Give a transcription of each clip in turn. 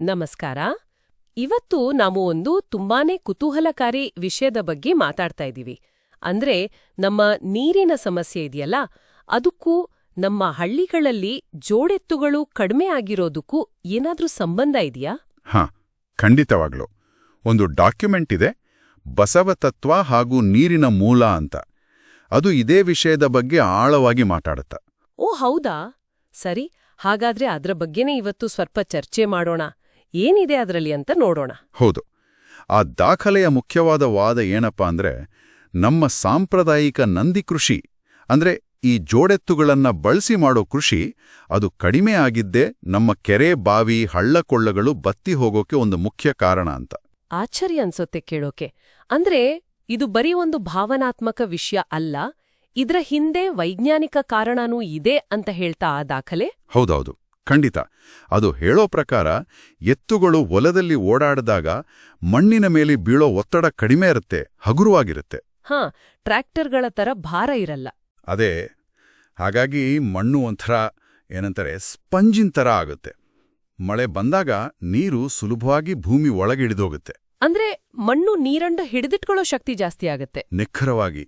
ನಮಸ್ಕಾರ. ಇವತ್ತು ನಾವು ಒಂದು ತುಂಬಾನೇ ಕುತೂಹಲಕಾರಿ ವಿಷಯದ ಬಗ್ಗೆ ಮಾತಾಡ್ತಾ ಇದ್ದೀವಿ. ಅಂದ್ರೆ ನಮ್ಮ ನೀರಿನ ಸಮಸ್ಯೆ ಇದೆಯಲ್ಲ ಅದಕ್ಕೂ ನಮ್ಮ ಹಳ್ಳಿಗಳಲ್ಲಿ ಜೋಡೆತ್ತುಗಳು ಕಡಿಮೆ ಆಗಿರೋದಕ್ಕೂ ಏನಾದ್ರೂ ಸಂಬಂಧ ಇದೆಯಾ? ಹಾ ಖಂಡಿತವಾಗ್ಲು. ಒಂದು ಡಾಕ್ಯುಮೆಂಟ್ ಇದೆ ಬಸವ ತತ್ವ ಹಾಗೂ ನೀರಿನ ಮೂಲ ಅಂತ. ಅದು ಇದೇ ವಿಷಯದ ಬಗ್ಗೆ ಆಳವಾಗಿ ಮಾತಾಡುತ್ತ. ಓ ಹೌದಾ? ಸರಿ ಹಾಗಾದ್ರೆ ಅದ್ರ ಬಗ್ಗೆನೇ ಇವತ್ತು ಸ್ವಲ್ಪ ಚರ್ಚೆ ಮಾಡೋಣ. ಏನಿದೆ ಅದರಲ್ಲಿ ಅಂತ ನೋಡೋಣ. ಹೌದು. ಆ ದಾಖಲೆಯ ಮುಖ್ಯವಾದ ವಾದ ಏನಪ್ಪಾ ಅಂದ್ರೆ ನಮ್ಮ ಸಾಂಪ್ರದಾಯಿಕ ನಂದಿ ಕೃಷಿ ಅಂದ್ರೆ ಈ ಜೋಡೆತ್ತುಗಳನ್ನ ಬಳಸಿ ಮಾಡೋ ಕೃಷಿ ಅದು ಕಡಿಮೆ ಆಗಿದ್ದೇ ನಮ್ಮ ಕೆರೆ ಬಾವಿ ಹಳ್ಳಕೊಳ್ಳಗಳು ಬತ್ತಿ ಹೋಗೋಕೆ ಒಂದು ಮುಖ್ಯ ಕಾರಣ ಅಂತ. ಆಶ್ಚರ್ಯ ಅನ್ಸುತ್ತೆ ಕೇಳೋಕೆ. ಅಂದ್ರೆ ಇದು ಬರೀ ಒಂದು ಭಾವನಾತ್ಮಕ ವಿಷಯ ಅಲ್ಲ ಇದರ ಹಿಂದೆ ವೈಜ್ಞಾನಿಕ ಕಾರಣನೂ ಇದೆ ಅಂತ ಹೇಳ್ತಾ ಆ ದಾಖಲೆ? ಹೌದೌದು. ಖಂಡಿತ. ಅದು ಹೇಳೋ ಪ್ರಕಾರ ಎತ್ತುಗಳು ಒಲದಲ್ಲಿ ಓಡಾಡಿದಾಗ ಮಣ್ಣಿನ ಮೇಲೆ ಬೀಳೋ ಒತ್ತಡ ಕಡಿಮೆ ಇರುತ್ತೆ ಹಗುರವಾಗಿರುತ್ತೆ. ಹಾ ಟ್ರ್ಯಾಕ್ಟರ್ಗಳ ತರ ಭಾರ ಇರಲ್ಲ. ಅದೇ ಹಾಗಾಗಿ ಮಣ್ಣು ಒಂಥರ ಏನಂತಾರೆ ಸ್ಪಂಜಿನ್ ಥರ ಆಗುತ್ತೆ. ಮಳೆ ಬಂದಾಗ ನೀರು ಸುಲಭವಾಗಿ ಭೂಮಿ ಒಳಗಿಡಿದೋಗುತ್ತೆ ಅಂದ್ರೆ ಮಣ್ಣು ನೀರಂಡ ಹಿಡಿದಿಟ್ಕೊಳ್ಳೋ ಶಕ್ತಿ ಜಾಸ್ತಿ ಆಗತ್ತೆ. ನಿಖರವಾಗಿ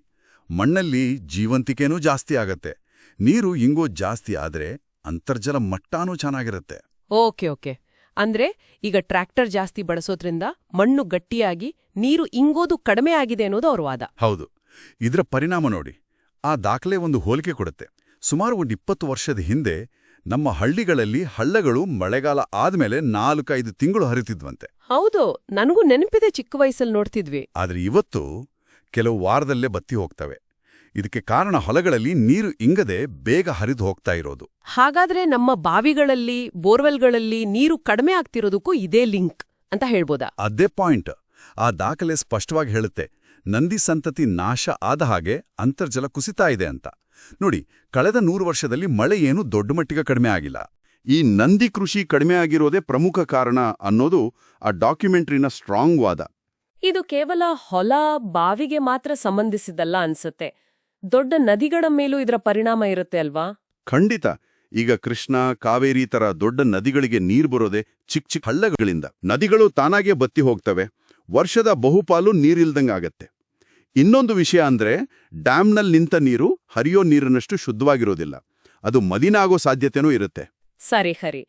ಮಣ್ಣಲ್ಲಿ ಜೀವಂತಿಕೆನೂ ಜಾಸ್ತಿ ಆಗತ್ತೆ. ನೀರು ಇಂಗೋ ಜಾಸ್ತಿ ಆದ್ರೆ ಅಂತರ್ಜಲ ಮಟ್ಟಾನೂ ಚೆನ್ನಾಗಿರುತ್ತೆ. Okay okay. ಅಂದ್ರೆ ಈಗ ಟ್ರ್ಯಾಕ್ಟರ್ ಜಾಸ್ತಿ ಬಳಸೋದ್ರಿಂದ ಮಣ್ಣು ಗಟ್ಟಿಯಾಗಿ ನೀರು ಇಂಗೋದು ಕಡಿಮೆ ಆಗಿದೆ ಅನ್ನೋದು ಅವ್ರ ವಾದ. ಹೌದು. ಇದರ ಪರಿಣಾಮ ನೋಡಿ. ಆ ದಾಖಲೆ ಒಂದು ಹೋಲಿಕೆ ಕೊಡುತ್ತೆ. ಸುಮಾರು ಒಂದು ಇಪ್ಪತ್ತು ವರ್ಷದ ಹಿಂದೆ ನಮ್ಮ ಹಳ್ಳಿಗಳಲ್ಲಿ ಹಳ್ಳಗಳು ಮಳೆಗಾಲ ಆದ್ಮೇಲೆ ನಾಲ್ಕೈದು ತಿಂಗಳು ಹರಿತಿದ್ವಂತೆ. ಹೌದು. ನನಗೂ ನೆನಪಿದೆ ಚಿಕ್ಕ ವಯಸ್ಸಲ್ಲಿ ನೋಡ್ತಿದ್ವಿ. ಆದ್ರೆ ಇವತ್ತು ಕೆಲವು ವಾರದಲ್ಲೇ ಬತ್ತಿ ಹೋಗ್ತವೆ. ಇದಕ್ಕೆ ಕಾರಣ ಹೊಲಗಳಲ್ಲಿ ನೀರು ಇಂಗದೆ ಬೇಗ ಹರಿದು ಹೋಗ್ತಾ ಇರೋದು. ಹಾಗಾದ್ರೆ ನಮ್ಮ ಬಾವಿಗಳಲ್ಲಿ ಬೋರ್ವೆಲ್ಗಳಲ್ಲಿ ನೀರು ಕಡಿಮೆ ಆಗ್ತಿರೋದಕ್ಕೂ ಇದೇ ಲಿಂಕ್ ಅಂತ ಹೇಳ್ಬೋದಾ? ಅದೇ ಪಾಯಿಂಟ್. ಆ ದಾಖಲೆ ಸ್ಪಷ್ಟವಾಗಿ ಹೇಳುತ್ತೆ. ನಂದಿ ಸಂತತಿ ನಾಶ ಆದ ಹಾಗೆ ಅಂತರ್ಜಲ ಕುಸಿತಾ ಇದೆ ಅಂತ. ನೋಡಿ ಕಳೆದ ನೂರು ವರ್ಷದಲ್ಲಿ ಮಳೆ ಏನು ದೊಡ್ಡ ಮಟ್ಟಿಗೆ ಕಡಿಮೆ ಆಗಿಲ್ಲ. ಈ ನಂದಿ ಕೃಷಿ ಕಡಿಮೆ ಆಗಿರೋದೇ ಪ್ರಮುಖ ಕಾರಣ ಅನ್ನೋದು ಆ ಡಾಕ್ಯುಮೆಂಟ್ರಿನ ಸ್ಟ್ರಾಂಗ್ ವಾದ ಇದು ಕೇವಲ ಹೊಲ ಬಾವಿಗೆ ಮಾತ್ರ ಸಂಬಂಧಿಸಿದಲ್ಲ ಅನ್ಸತ್ತೆ. ದೊಡ್ಡ ನದಿಗಳ ಮೇಲೂ ಇದರ ಪರಿಣಾಮ ಇರುತ್ತೆ ಅಲ್ವಾ? ಖಂಡಿತ. ಈಗ ಕೃಷ್ಣ ಕಾವೇರಿ ತರ ದೊಡ್ಡ ನದಿಗಳಿಗೆ ನೀರು ಬರೋದೆ ಚಿಕ್ಕ ಚಿಕ್ಕ ಹಳ್ಳಗಳಿಂದ. ನದಿಗಳು ತಾನಾಗೆ ಬತ್ತಿ ಹೋಗ್ತವೆ. ವರ್ಷದ ಬಹುಪಾಲು ನೀರಿಲ್ದಂಗಾಗತ್ತೆ ಇನ್ನೊಂದು ವಿಷಯ ಅಂದ್ರೆ ಡ್ಯಾಮ್ನಲ್ಲಿ ನಿಂತ ನೀರು ಹರಿಯೋ ನೀರಿನಷ್ಟು ಶುದ್ಧವಾಗಿರೋದಿಲ್ಲ. ಅದು ಮದಿನಾಗೋ ಸಾಧ್ಯತೆನೂ ಇರುತ್ತೆ. ಸರಿ ಹರಿ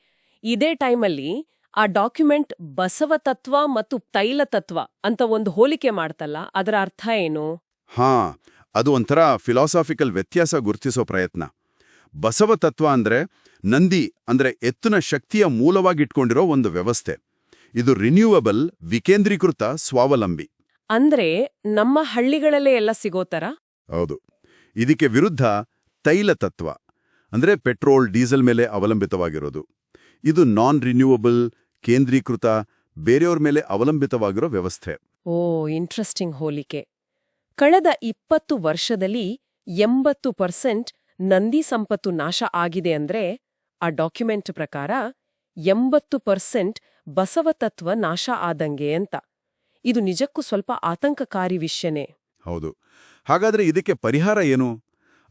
ಇದೇ ಟೈಮಲ್ಲಿ ಆ ಡಾಕ್ಯುಮೆಂಟ್ ಬಸವ ತತ್ವ ಮತ್ತು ತೈಲ ತತ್ವ ಅಂತ ಒಂದು ಹೋಲಿಕೆ ಮಾಡ್ತಲ್ಲ ಅದರ ಅರ್ಥ ಏನು? ಹಾ ಅದು ಒಂಥರ ಫಿಲಾಸಾಫಿಕಲ್ ವ್ಯತ್ಯಾಸ ಗುರುತಿಸೋ ಪ್ರಯತ್ನ. ಬಸವ ತತ್ವ ಅಂದ್ರೆ ನಂದಿ ಅಂದ್ರೆ ಎತ್ತಿನ ಶಕ್ತಿಯ ಮೂಲವಾಗಿಟ್ಕೊಂಡಿರೋ ಒಂದು ವ್ಯವಸ್ಥೆ. ಇದು ರಿನ್ಯೂವಬಲ್ ವಿಕೇಂದ್ರೀಕೃತ ಸ್ವಾವಲಂಬಿ. ಅಂದ್ರೆ ನಮ್ಮ ಹಳ್ಳಿಗಳಲ್ಲೇ ಎಲ್ಲ ಸಿಗೋತರ ಹೌದು. ಇದಕ್ಕೆ ವಿರುದ್ಧ ತೈಲ ತತ್ವ ಅಂದ್ರೆ ಪೆಟ್ರೋಲ್ ಡೀಸೆಲ್ ಮೇಲೆ ಅವಲಂಬಿತವಾಗಿರೋದು. ಇದು ನಾನ್ ರಿನ್ಯೂವಬಲ್ ಕೇಂದ್ರೀಕೃತ ಬೇರೆಯವ್ರ ಮೇಲೆ ಅವಲಂಬಿತವಾಗಿರೋ ವ್ಯವಸ್ಥೆ. ಓ ಇಂಟ್ರೆಸ್ಟಿಂಗ್ ಹೋಲಿಕೆ. ಕಳೆದ ಇಪ್ಪತ್ತು ವರ್ಷದಲ್ಲಿ ಎಂಬತ್ತು ಪರ್ಸೆಂಟ್ ನಂದಿ ಸಂಪತ್ತು ನಾಶ ಆಗಿದೆ ಅಂದ್ರೆ ಆ ಡಾಕ್ಯುಮೆಂಟ್ ಪ್ರಕಾರ ಎಂಬತ್ತು ಪರ್ಸೆಂಟ್ ಬಸವತತ್ವ ನಾಶ ಆದಂಗೆ ಅಂತ. ಇದು ನಿಜಕ್ಕೂ ಸ್ವಲ್ಪ ಆತಂಕಕಾರಿ ವಿಷಯನೇ. ಹೌದು. ಹಾಗಾದ್ರೆ ಇದಕ್ಕೆ ಪರಿಹಾರ ಏನು?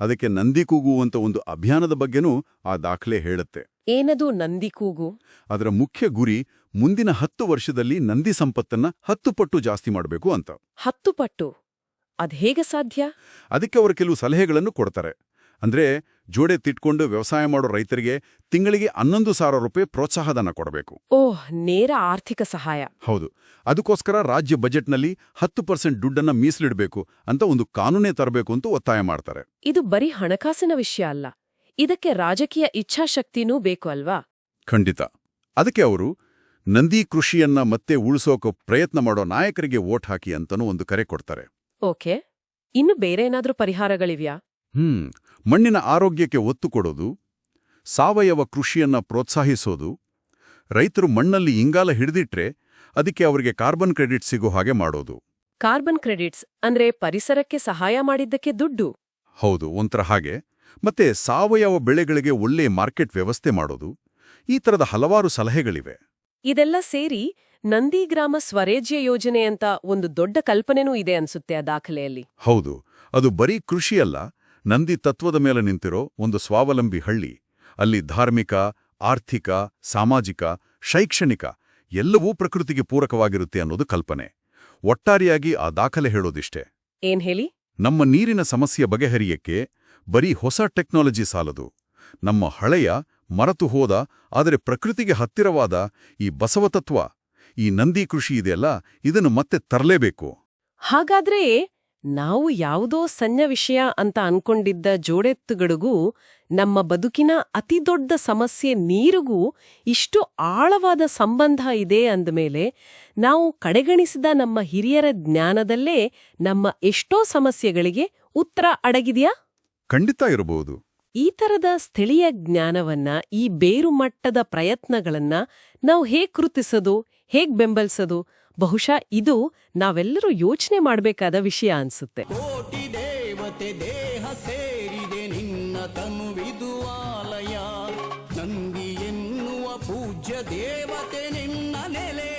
ಅದಕ್ಕೆ ನಂದಿ ಕೂಗು ಅಂತ ಒಂದು ಅಭಿಯಾನದ ಬಗ್ಗೆನೂ ಆ ದಾಖಲೆ ಹೇಳುತ್ತೆ. ಏನದು ನಂದಿ ಕೂಗು? ಅದರ ಮುಖ್ಯ ಗುರಿ ಮುಂದಿನ ಹತ್ತು ವರ್ಷದಲ್ಲಿ ನಂದಿ ಸಂಪತ್ತನ್ನ ಹತ್ತು ಪಟ್ಟು ಜಾಸ್ತಿ ಮಾಡಬೇಕು ಅಂತ. ಹತ್ತು ಪಟ್ಟು. ಅದ್ ಹೇಗೆ ಸಾಧ್ಯ? ಅದಕ್ಕೆ ಅವರು ಕೆಲವು ಸಲಹೆಗಳನ್ನು ಕೊಡ್ತಾರೆ. ಅಂದ್ರೆ ಜೋಡೆ ತಿಟ್ಕೊಂಡು ವ್ಯವಸಾಯ ಮಾಡೋ ರೈತರಿಗೆ ತಿಂಗಳಿಗೆ ಹನ್ನೊಂದು ಸಾವಿರ ರೂಪಾಯಿ ಪ್ರೋತ್ಸಾಹಧನ ಕೊಡಬೇಕು. ಓಹ್ ನೇರ ಆರ್ಥಿಕ ಸಹಾಯ. ಹೌದು. ಅದಕ್ಕೋಸ್ಕರ ರಾಜ್ಯ ಬಜೆಟ್ನಲ್ಲಿ ಹತ್ತು ಪರ್ಸೆಂಟ್ ದುಡ್ಡನ್ನ ಮೀಸಲಿಡಬೇಕು ಅಂತ ಒಂದು ಕಾನೂನೇ ತರಬೇಕು ಅಂತ ಒತ್ತಾಯ ಮಾಡ್ತಾರೆ. ಇದು ಬರೀ ಹಣಕಾಸಿನ ವಿಷಯ ಅಲ್ಲ. ಇದಕ್ಕೆ ರಾಜಕೀಯ ಇಚ್ಛಾಶಕ್ತಿನೂ ಬೇಕು ಅಲ್ವಾ? ಖಂಡಿತ. ಅದಕ್ಕೆ ಅವರು ನಂದಿ ಕೃಷಿಯನ್ನ ಮತ್ತೆ ಉಳಿಸೋಕೆ ಪ್ರಯತ್ನ ಮಾಡೋ ನಾಯಕರಿಗೆ ವೋಟ್ ಹಾಕಿ ಅಂತನೂ ಒಂದು ಕರೆ ಕೊಡ್ತಾರೆ. ಓಕೆ ಇನ್ನು ಬೇರೆ ಏನಾದರೂ ಪರಿಹಾರಗಳಿವ್ಯಾ? ಹ್ಮ್ ಮಣ್ಣಿನ ಆರೋಗ್ಯಕ್ಕೆ ಒತ್ತು ಕೊಡೋದು ಸಾವಯವ ಕೃಷಿಯನ್ನ ಪ್ರೋತ್ಸಾಹಿಸೋದು ರೈತರು ಮಣ್ಣಲ್ಲಿ ಇಂಗಾಲ ಹಿಡಿದಿಟ್ರೆ ಅದಕ್ಕೆ ಅವರಿಗೆ ಕಾರ್ಬನ್ ಕ್ರೆಡಿಟ್ ಸಿಗೋ ಹಾಗೆ ಮಾಡೋದು. ಕಾರ್ಬನ್ ಕ್ರೆಡಿಟ್ಸ್ ಅಂದ್ರೆ ಪರಿಸರಕ್ಕೆ ಸಹಾಯ ಮಾಡಿದ್ದಕ್ಕೆ ದುಡ್ಡು? ಹೌದು ಒಂಥರ ಹಾಗೆ. ಮತ್ತೆ ಸಾವಯವ ಬೆಳೆಗಳಿಗೆ ಒಳ್ಳೆ ಮಾರ್ಕೆಟ್ ವ್ಯವಸ್ಥೆ ಮಾಡೋದು ಈ ತರದ ಹಲವಾರು ಸಲಹೆಗಳಿವೆ. ಇದೆಲ್ಲ ಸೇರಿ ನಂದಿಗ್ರಾಮ ಸ್ವರೇಜ್ಯ ಯೋಜನೆ ಅಂತ ಒಂದು ದೊಡ್ಡ ಕಲ್ಪನೆನೂ ಇದೆ ಅನ್ಸುತ್ತೆ ಆ ದಾಖಲೆಯಲ್ಲಿ. ಹೌದು ಅದು ಬರೀ ಕೃಷಿಯಲ್ಲ ನಂದಿ ತತ್ವದ ಮೇಲೆ ನಿಂತಿರೋ ಒಂದು ಸ್ವಾವಲಂಬಿ ಹಳ್ಳಿ. ಅಲ್ಲಿ ಧಾರ್ಮಿಕ ಆರ್ಥಿಕ ಸಾಮಾಜಿಕ ಶೈಕ್ಷಣಿಕ ಎಲ್ಲವೂ ಪ್ರಕೃತಿಗೆ ಪೂರಕವಾಗಿರುತ್ತೆ ಅನ್ನೋದು ಕಲ್ಪನೆ. ಒಟ್ಟಾರೆಯಾಗಿ ಆ ದಾಖಲೆ ಹೇಳೋದಿಷ್ಟೇ. ಏನ್ ಹೇಳಿ? ನಮ್ಮ ನೀರಿನ ಸಮಸ್ಯೆ ಬಗೆಹರಿಯಕ್ಕೆ ಬರೀ ಹೊಸ ಟೆಕ್ನಾಲಜಿ ಸಾಲದು. ನಮ್ಮ ಹಳೆಯ ಮರತು ಹೋದ ಆದರೆ ಪ್ರಕೃತಿಗೆ ಹತ್ತಿರವಾದ ಈ ಬಸವತತ್ವ ಈ ನಂದಿ ಕೃಷಿ ಇದೆಯಲ್ಲ ಇದನ್ನು ಮತ್ತೆ ತರಲೇಬೇಕು. ಹಾಗಾದ್ರೆ ನಾವು ಯಾವುದೋ ಸಣ್ಣ ವಿಷಯ ಅಂತ ಅನ್ಕೊಂಡಿದ್ದ ಜೋಡೆತ್ತುಗಳಿಗೂ ನಮ್ಮ ಬದುಕಿನ ಅತಿದೊಡ್ಡ ಸಮಸ್ಯೆ ನೀರಿಗೂ ಇಷ್ಟು ಆಳವಾದ ಸಂಬಂಧ ಇದೆ ಅಂದಮೇಲೆ ನಾವು ಕಡೆಗಣಿಸಿದ ನಮ್ಮ ಹಿರಿಯರ ಜ್ಞಾನದಲ್ಲೇ ನಮ್ಮ ಎಷ್ಟೋ ಸಮಸ್ಯೆಗಳಿಗೆ ಉತ್ತರ ಅಡಗಿದೆಯಾ? ಖಂಡಿತ ಇರಬಹುದು. ಈ ತರದ ಸ್ಥಳೀಯ ಜ್ಞಾನವನ್ನ, ಈ ಬೇರು ಮಟ್ಟದ ಪ್ರಯತ್ನಗಳನ್ನ ನಾವು ಹೇಗ್ ಕೃತಿಸೋದು, ಹೇಗ್ ಬೆಂಬಲಿಸೋದು, ಬಹುಶಃ ಇದು ನಾವೆಲ್ಲರೂ ಯೋಚನೆ ಮಾಡಬೇಕಾದ ವಿಷಯ ಅನ್ಸುತ್ತೆ. ಪೂಜ್ಯ ದೇವತೆ ನಿನ್ನ ನೆಲೆ